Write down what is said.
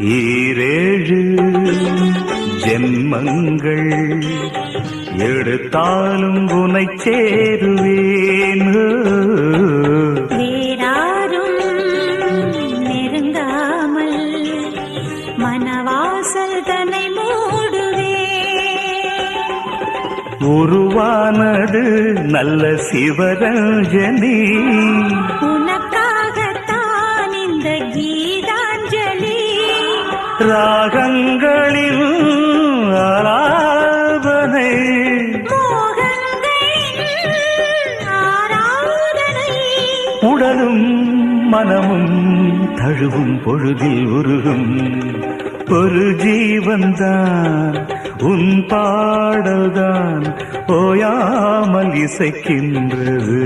ஈரேழு ஜென்மங்கள் எடுத்தாலும் உனை சேருவேன். வேறாரும் நெருங்காமல் மனவாசல் தன்னை மூடுவே. உருவானது நல்ல சிவரஞ்சனி. உனக்காகத்தான் இந்த கீதாஞ்சலி ராகங்களில் ஆராதனை. உடலும் மனமும் தழுவும் பொழுதில் உருகும். ஒரு ஜீவன்தான் உன் பாடல்தான் ஓயாமல் இசைக்கின்றது.